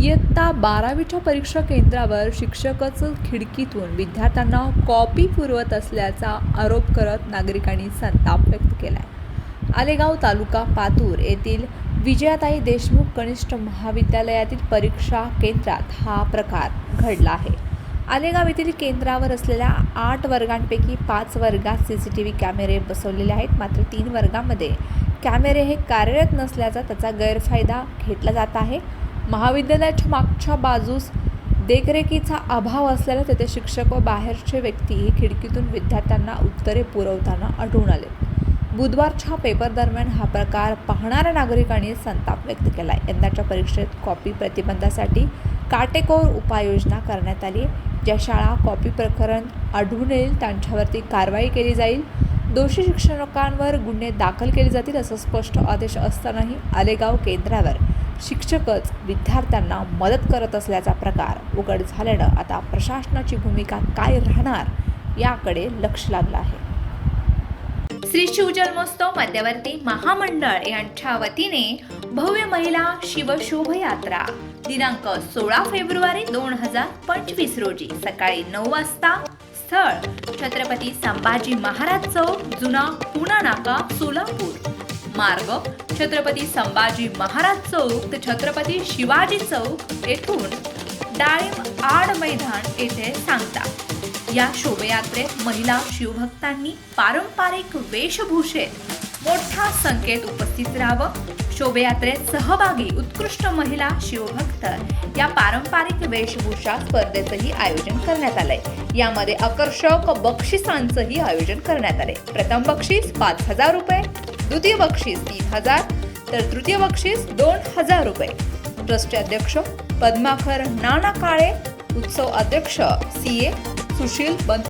इयत्ता बारावीच्या परीक्षा केंद्रावर शिक्षकच खिडकीतून विद्यार्थ्यांना कॉपी पुरवत असल्याचा आरोप करत नागरिकांनी संताप व्यक्त केला आहे आलेगाव तालुका पातूर येथील विजयाताई देशमुख कनिष्ठ महाविद्यालयातील परीक्षा केंद्रात हा प्रकार घडला आहे. आलेगाव येथील केंद्रावर असलेल्या आठ वर्गांपैकी पाच वर्गात सी सी टी व्ही कॅमेरे बसवलेले आहेत. मात्र तीन वर्गामध्ये कॅमेरे हे कार्यरत नसल्याचा त्याचा गैरफायदा घेतला जात आहे. महाविद्यालयाच्या मागच्या बाजूस देखरेखीचा अभाव असल्याने तेथे शिक्षक व बाहेरचे व्यक्ती ही खिडकीतून विद्यार्थ्यांना उत्तरे पुरवताना आढळून आले. बुधवारच्या पेपर दरम्यान हा प्रकार पाहणाऱ्या नागरिकांनी संताप व्यक्त केला यंदाच्या परीक्षेत कॉपी प्रतिबंधासाठी काटेकोर उपाययोजना करण्यात आली ज्या शाळा कॉपी प्रकरण आढळून येईल त्यांच्यावरती कारवाई केली जाईल. दोषी शिक्षकांवर गुन्हे दाखल केले जातील असं स्पष्ट आदेश असतानाही आलेगाव केंद्रावर शिक्षकच विद्यार्थ्यांना मदत करत असल्याचा प्रकार उघड झाल्यानं आता प्रशासनाची भूमिका काय राहणार याकडे लक्ष लागलं आहे. श्री शिवजन्मोत्सव मध्यवर्ती महामंडळ यांच्या वतीने भव्य महिला शिवशोभयात्रा दिनांक सोळा फेब्रुवारी दोन हजार पंचवीस रोजी सकाळी नऊ वाजता स्थळ छत्रपती संभाजी महाराज चौक जुना पुणा नाका सोलापूर. मार्ग छत्रपती संभाजी महाराज चौक ते छत्रपती शिवाजी चौक येथून डाळिंब आड मैदान येथे सांगता. या शोभयात्रेत महिला शिवभक्तांनी पारंपरिक वेशभूषेत मोठा संकेत उपस्थित राहावं. शोभयात्रेत सहभागी उत्कृष्ट महिला शिवभक्त या पारंपरिक वेशभूषा स्पर्धेचंही आयोजन करण्यात आलंय. यामध्ये आकर्षक बक्षिसांचंही आयोजन करण्यात आले प्रथम बक्षीस पाच हजार रुपये द्वितीय बक्षीस तीन हजार तर तृतीय बक्षीस दोन हजार रुपये. ट्रस्टचे अध्यक्ष पद्माकर नाना काळे उत्सव अध्यक्ष सी ए सुशील बन